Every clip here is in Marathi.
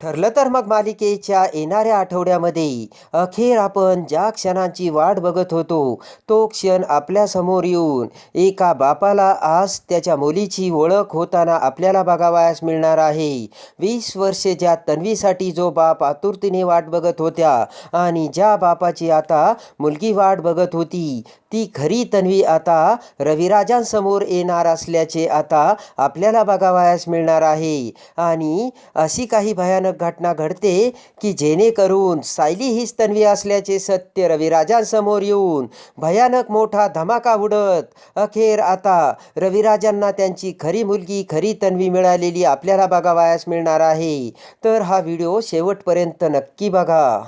ठरलं तर मग मालिकेच्या येणाऱ्या आठवड्यामध्ये अखेर आपण ज्या क्षणांची वाट बघत होतो तो क्षण आपल्यासमोर येऊन एका बापाला आज त्याच्या मुलीची ओळख होताना आपल्याला बघावयास मिळणार आहे. वीस वर्षे ज्या तन्वीसाठी जो बाप आतुरतेने वाट बघत होत्या आणि ज्या बापाची आता मुलगी वाट बघत होती ती खरी तन्वी आता रविराजांसमोर येणार असल्याचे आता आपल्याला बघावयास मिळणार आहे. आणि अशी काही भयानक घटना घडते की जेणेकरून सायली हीच तन्वी असल्याचे सत्य रविराजांसमोर येऊन भयानक मोठा धमाका उडत अखेर आता रविराजांना त्यांची खरी मुलगी खरी तन्वी मिळालेली आपल्याला बघावयास मिळणार आहे. तर हा व्हिडिओ शेवटपर्यंत नक्की बघा.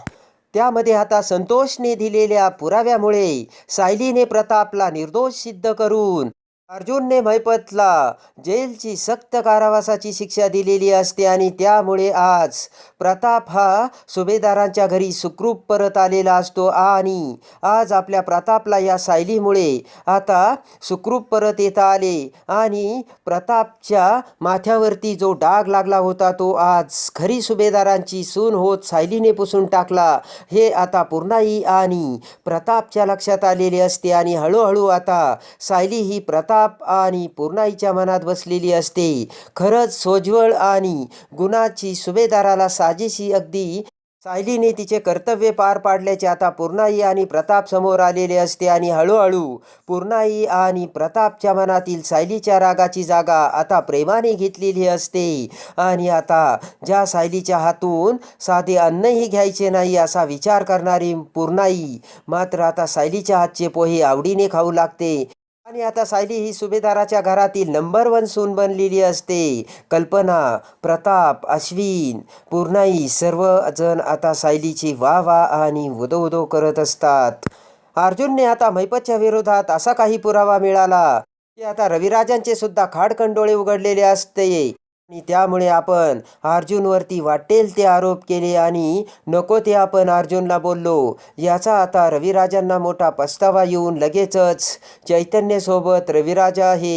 त्यामध्ये आता संतोषने दिलेल्या पुराव्यामुळे सायलीने प्रतापला निर्दोष सिद्ध करून अर्जुनने मैपतला जेलची सक्त कारावासाची शिक्षा दिलेली असते आणि त्यामुळे आज प्रताप हा सुभेदारांच्या घरी सुखरूप परत आलेला असतो आणि आज आपल्या प्रतापला या सायलीमुळे आता सुखरूप परत येता आले आणि प्रतापच्या माथ्यावरती जो डाग लागला होता तो आज खरी सुभेदारांची सून होत सायलीने पुसून टाकला. हे आता पूर्णाई आणि प्रतापच्या लक्षात आलेले असते आणि हळूहळू आता सायली ही प्रताप आणि पूर्णाईच्या मनात बसलेली असते. खरंच सोज्वळ आणि गुणाची सुभेदाराला साजेशी अगदी सायलीने तिचे कर्तव्य पार पाडल्याचे आता पूर्णाई आणि प्रताप समोर आलेले असते आणि हळूहळू पूर्णाई आणि प्रतापच्या मनातील सायलीच्या रागाची जागा आता प्रेमाने घेतलेली असते. आणि आता ज्या सायलीच्या हातून साधे अन्नही घ्यायचे नाही असा विचार करणारी पूर्णाई मात्र आता सायलीच्या हातचे पोहे आवडीने खाऊ लागते. आणि आता सायली ही सुभेदाराच्या घरातील नंबर वन सून बनलेली असते. कल्पना प्रताप अश्विन पूर्णाई सर्वजण आता सायलीची वा वा आणि उदो उदो करत असतात. अर्जुनने आता मैपतच्या विरोधात असा काही पुरावा मिळाला की आता रविराजांचे सुद्धा खाडकंडोळे उघडलेले असते. आणि त्यामुळे आपण अर्जुनवरती वाटेल ते आरोप केले आणि नको ते आपण अर्जुनला बोललो. याचा आता रविराजांना मोठा पस्तावा येऊन लगेचच चैतन्यसोबत रविराजा हे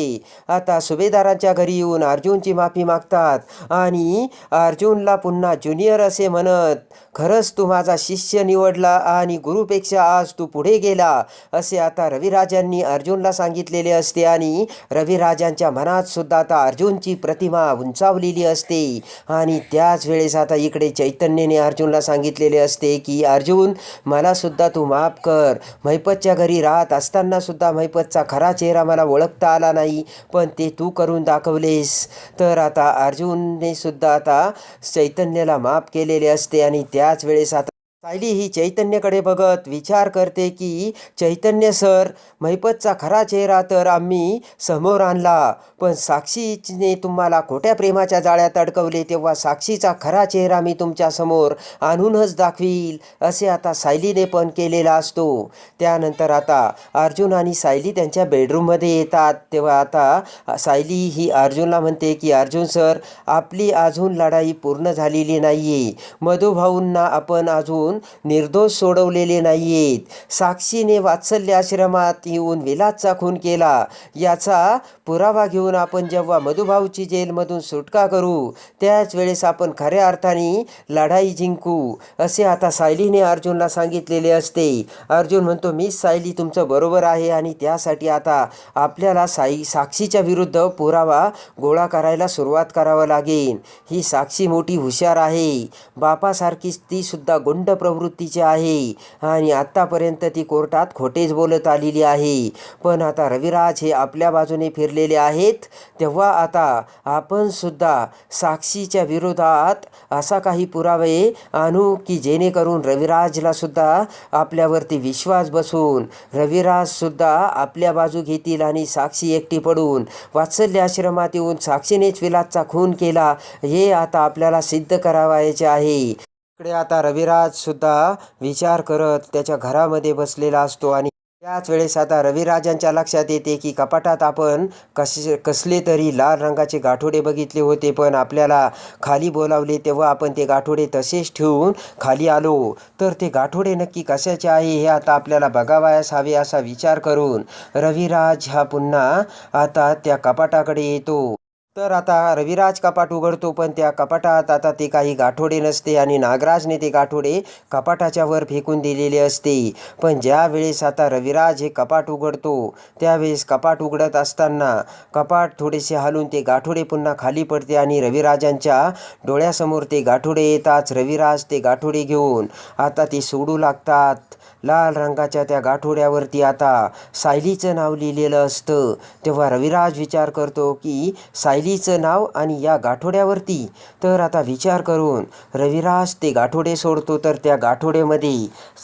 आता सुभेदारांच्या घरी येऊन अर्जुनची माफी मागतात आणि अर्जुनला पुन्हा ज्युनियर असे म्हणत खरंच तू माझा शिष्य निवडला आणि गुरुपेक्षा आज तू पुढे गेला असे आता रविराजांनी अर्जुनला सांगितलेले असते आणि रविराजांच्या मनात सुद्धा आता अर्जुनची प्रतिमा उंचावलेली असते. आणि त्याच वेळेस आता इकडे चैतन्यने अर्जुनला सांगितलेले असते की अर्जुन मला सुद्धा तू माफ कर. महिपतच्या घरी राहत असताना सुद्धा महिपतचा खरा चेहरा मला ओळखता आला नाही पण ते तू करून दाखवलेस. तर आता अर्जुनने सुद्धा आता चैतन्याला माफ केलेले असते आणि त्या त्याच वेळेस आता सायली ही चैतन्यकडे बघत विचार करते की चैतन्य सर महिपतचा खरा चेहरा तर आम्ही समोर आणला. पण साक्षीने तुम्हाला खोट्या प्रेमाच्या जाळ्यात अडकवले तेव्हा साक्षीचा खरा चेहरा मी तुमच्यासमोर आणूनच दाखवील असे आता सायलीने पण केलेला असतो. त्यानंतर आता अर्जुन आणि सायली त्यांच्या बेडरूममध्ये येतात. तेव्हा आता सायली ही अर्जुनला म्हणते की अर्जुन सर आपली अजून लढाई पूर्ण झालेली नाही आहे मधुभाऊंना आपण अजून निर्दोष सोडवलेले नाही आहेत साक्षीने वात्सल्य आश्रमात येऊन विलासचा खून केला. याचा पुरावा घेऊन आपण जेव्हा मधुभाऊची जेलमधून सुटका करू त्याच वेळेस आपण खऱ्या अर्थाने लढाई जिंकू असे आता सायलीने अर्जुनला सांगितलेले असते. अर्जुन म्हणतो मीच सायली तुमचं बरोबर आहे आणि त्यासाठी आता आपल्याला साई साक्षीच्या विरुद्ध पुरावा गोळा करायला सुरुवात करावं लागेल. ही साक्षी मोठी हुशार आहे. बापासारखीच ती सुद्धा गुंड प्रवृत्तीची आहे आणि आत्तापर्यंत ती कोर्टात खोटेच बोलत आलेली आहे. पण आता रविराज हे आपल्या बाजूने फिरलेले आहेत तेव्हा आता आपण सुद्धा साक्षीच्या विरोधात असा काही पुरावे आणू की जेणेकरून रविराजला सुद्धा आपल्यावरती विश्वास बसून रविराज सुद्धा आपल्या बाजू घेतील आणि साक्षी एकटी पडून वात्सल्य आश्रमात येऊन साक्षीनेच विलासचा खून केला हे आता आपल्याला सिद्ध करावायचे आहे. इकडे आता रविराज सुद्धा विचार करत त्याच्या घरामध्ये बसलेला असतो आणि त्याच वेळेस आता रविराजांच्या लक्षात येते की कपाटात आपण कसे कसले तरी लाल रंगाचे गाठोडे बघितले होते पण आपल्याला खाली बोलावले तेव्हा आपण ते गाठोडे तसेच ठेवून खाली आलो. तर ते गाठोडे नक्की कशाचे आहे हे आता आपल्याला बघावयास हवे असा विचार करून रविराज हा पुन्हा आता त्या कपाटाकडे येतो. तर आता रविराज कपाट उघडतो पण त्या कपाटात आता ते काही गाठोडे नसते आणि नागराजने ते गाठोडे कपाटाच्या वर फेकून दिलेले असते. पण ज्या वेळेस आता रविराज हे कपाट उघडतो त्यावेळेस कपाट उघडत असताना कपाट थोडेसे हलून ते गाठोडे पुन्हा खाली पडते आणि रविराजांच्या डोळ्यासमोर ते गाठोडे येताच रविराज ते गाठोडे घेऊन आता ते सोडू लागतात. लाल रंगाच्या त्या गाठोड्यावरती आता सायलीचं नाव लिहिलेलं असतं. तेव्हा रविराज विचार करतो की सायलीचं नाव आणि या गाठोड्यावरती? तर आता विचार करून रविराज ते गाठोडे सोडतो तर त्या गाठोड्यामध्ये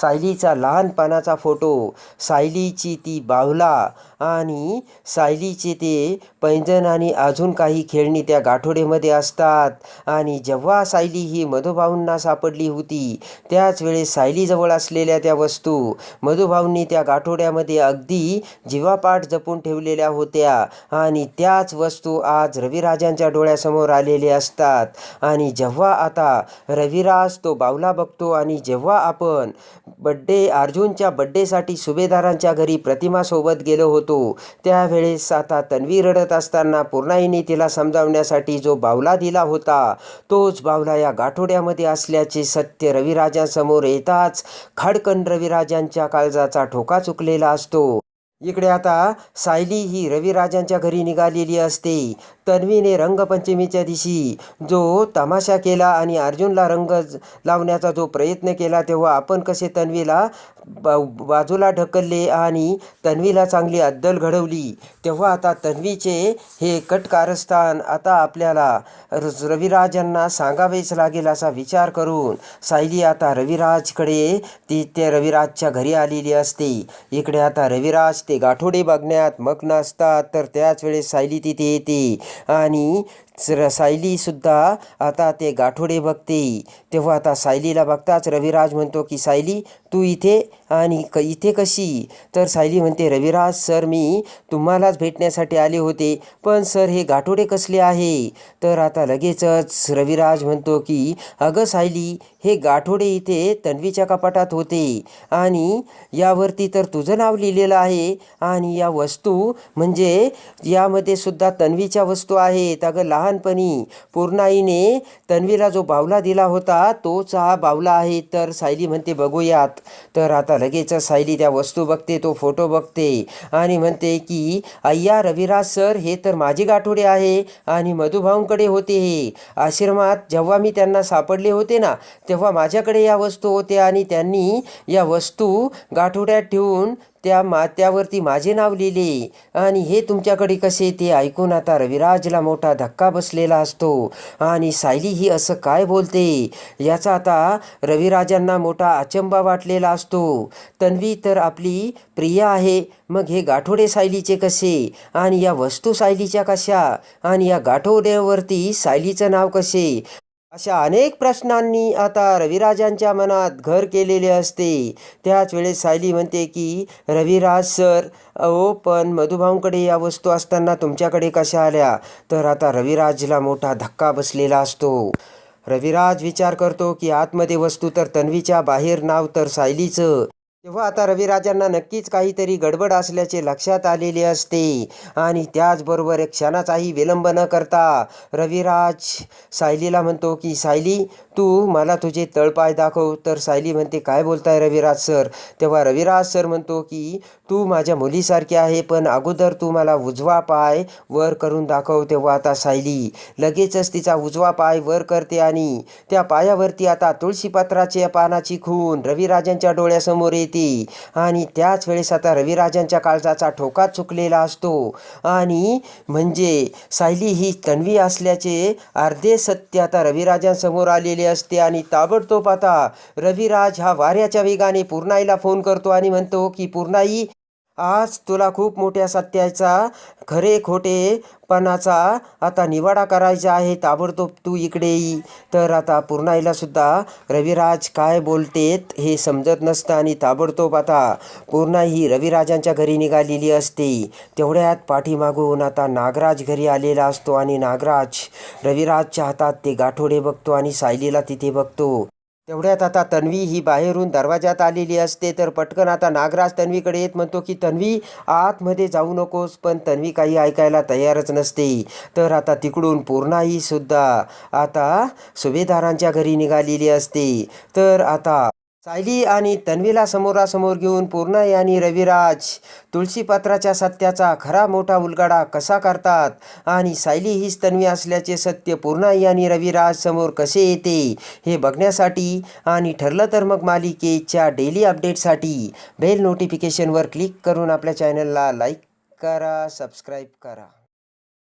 सायलीचा लहानपणाचा फोटो सायलीची ती बाहुला आणि सायलीचे ते पैंजण आणि अजून काही खेळणी त्या गाठोडेमध्ये असतात. आणि जेव्हा सायली ही मधुभाऊंना सापडली होती त्याच वेळेस सायलीजवळ असलेल्या त्या वस्तू मधुभाऊंनी त्या गाठोड्यामध्ये अगदी जीवापाठ जपून ठेवलेल्या होत्या आणि त्याच वस्तू आज रविराजांच्या डोळ्यासमोर आलेले असतात. आणि जेव्हा आता रविराज तो बावला बघतो आणि जेव्हा आपण बड्डे अर्जुनच्या बड्डेसाठी सुभेदारांच्या घरी प्रतिमासोबत गेलो होतो त्यावेळेस आता तन्वी रडत असताना पूर्णाईने तिला समजावण्यासाठी जो बावला दिला होता तोच बावला या गाठोड्यामध्ये असल्याचे सत्य रविराजांसमोर येताच खडकन रविराज राजांच्या काळजाचा ठोका चुकलेला असतो. इकडे आता सायली ही रविराजांच्या घरी निघालेली असते. तन्वीने रंगपंचमीच्या दिवशी जो तमाशा केला आणि अर्जुनला रंग लावण्याचा जो प्रयत्न केला तेव्हा आपण कसे तन्वीला बा बाजूला ढकलले आणि तन्वीला चांगली अद्दल घडवली. तेव्हा आता तन्वीचे हे कट कारस्थान आता आपल्याला र- रविराजांना सांगावेच लागेल असा विचार करून सायली आता रविराजकडे ती ते रविराजच्या घरी आलेली असते. इकडे आता रविराज ते गाठोडे बघण्यात मग्न असतात तर त्याच वेळेस सायली तिथे येते. आणि सायलीसुद्धा आता ते गाठोडे बघते. तेव्हा आता सायलीला बघताच रविराज म्हणतो की सायली तू इथे आणि क इथे कशी? तर सायली म्हणते रविराज सर मी तुम्हालाच भेटण्यासाठी आले होते पण सर हे गाठोडे कसले आहे? तर आता लगेचच रविराज म्हणतो की अगं सायली हे गाठोडे इथे तन्वीच्या कपाटात होते आणि यावरती तर तुझं नाव लिहिलेलं आहे आणि या वस्तू म्हणजे यामध्ये सुद्धा तन्वीच्या वस्तू आहेत. अगं लहान लहानपणी. पूर्णाईने तन्वीला जो बावला दिला होता तोच हा बावला आहे. तर सायली म्हणते बघूयात. तर आता लगेच सायली त्या वस्तू बघते तो फोटो बघते आणि म्हणते की अय्या रविराज सर हे तर माझे गाठोडे आहे आणि मधुभाऊंकडे होते हे. आश्रमात जेव्हा मी त्यांना सापडले होते ना तेव्हा माझ्याकडे या वस्तू होत्या आणि त्यांनी या वस्तू गाठोड्यात ठेवून त्या मा त्यावरती माझे नाव लिहिले. आणि हे तुमच्याकडे कसे ते ऐकून आता रविराजला मोठा धक्का बसलेला असतो. आणि सायली ही असं काय बोलते? याचा आता रविराजांना मोठा अचंबा वाटलेला असतो. तन्वी तर आपली प्रिया आहे. मग हे गाठोडे सायलीचे कसे? आणि या वस्तू सायलीच्या कशा? आणि या गाठोड्यावरती सायलीचं नाव कसे? अशा अनेक प्रश्नांनी आता रविराजांच्या मनात घर केलेले असते. त्याच वेळेस सायली म्हणते की रविराज सर अहो पण मधुभाऊंकडे या वस्तू असताना तुमच्याकडे कशा आल्या? तर आता रविराजला मोठा धक्का बसलेला असतो. रविराज विचार करतो की आतमध्ये वस्तू तर तन्वीच्या बाहेर नाव तर सायलीचं. तेव्हा आता रविराजांना नक्कीच काहीतरी गडबड असल्याचे लक्षात आलेले असते. आणि त्याचबरोबर एक क्षणाचाही विलंब न करता रविराज सायलीला म्हणतो की सायली तू मला तुझे तळपाय दाखव. तर सायली म्हणते काय बोलताय रविराज सर? तेव्हा रविराज सर म्हणतो की तू माझ्या मुलीसारखी आहे पण अगोदर तू मला उजवा पाय वर करून दाखव. तेव्हा आता सायली लगेचच तिचा उजवा पाय वर करते आणि त्या पायावरती आता तुळशीपत्राच्या पानाची खून रविराजांच्या डोळ्यासमोर येते आणि त्याच वेळेस आता रविराजांच्या काळजाचा ठोका चुकलेला असतो. आणि म्हणजे सायली ही तन्वी असल्याचे अर्धे सत्य आता रविराजांसमोर आलेले असते आणि ताबडतोब आता रविराज हा वाऱ्याच्या वेगाने पूर्णाईला फोन करतो आणि म्हणतो की पूर्णाई आज तुला खूप मोठ्या सत्याचा खरे खोटेपणाचा आता निवाडा करायचा आहे. ताबडतोब तू इकडे ये. तर आता पूर्णाईलासुद्धा रविराज काय बोलतेत हे समजत नसतं आणि ताबडतोब आता पूर्णाई ही रविराजांच्या घरी निघालेली असते. तेवढ्यात पाठीमागून आता नागराज घरी आलेला असतो आणि नागराज रविराजच्या हातात ते गाठोडे बघतो आणि सायलीला तिथे बघतो. तेवढ्यात आता तन्वी ही बाहेरून दरवाजात आलेली असते तर पटकन आता नागराज तन्वीकडे येत म्हणतो की तन्वी आतमध्ये जाऊ नकोस पण तन्वी काही ऐकायला तयारच नसते. तर आता तिकडून पूर्णाही सुद्धा आता सुभेदारांच्या घरी निघालेली असते. तर आता सायली आणि तन्वीला समोरासमोर घेऊन पूर्णा आणि रविराज तुळशीपात्राच्या सत्याचा खरा मोठा उलगडा कसा करतात? आणि सायली हीच तन्वी असल्याचे सत्य पूर्णा आणि रविराज समोर कसे येते हे बघण्यासाठी आणि ठरलं तर मग मालिकेच्या डेली अपडेटसाठी बेल नोटिफिकेशनवर क्लिक करून आपल्या चॅनलला लाईक करा सबस्क्राईब करा.